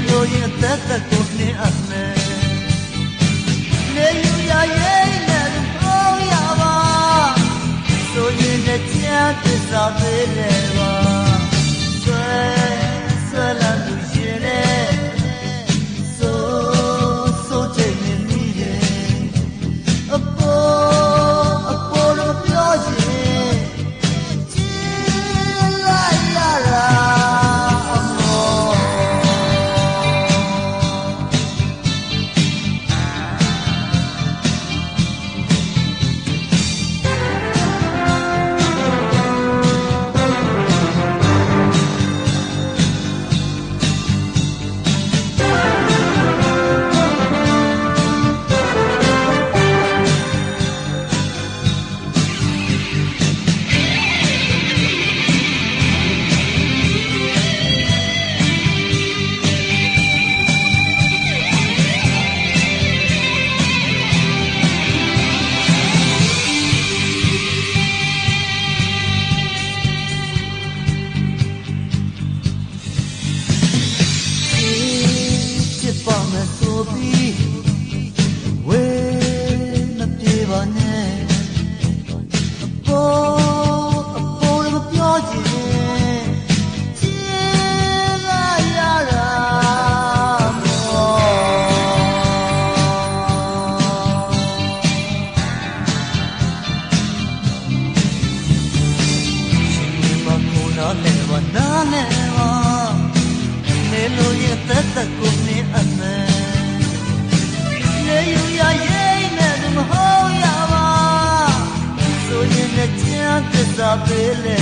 ပါနေလို့ရင်သက်သက်ကိုနှင်းအမယ် နဲ့ဝနာနဲ့ဝနေလို့ရတဲ့တဲ့ကိုနေအမယ်နေယူရရဲ့နဲ့မဟုတ်ရပါဆိုရင်လည်းချမ်းသစ္စာပေးလေ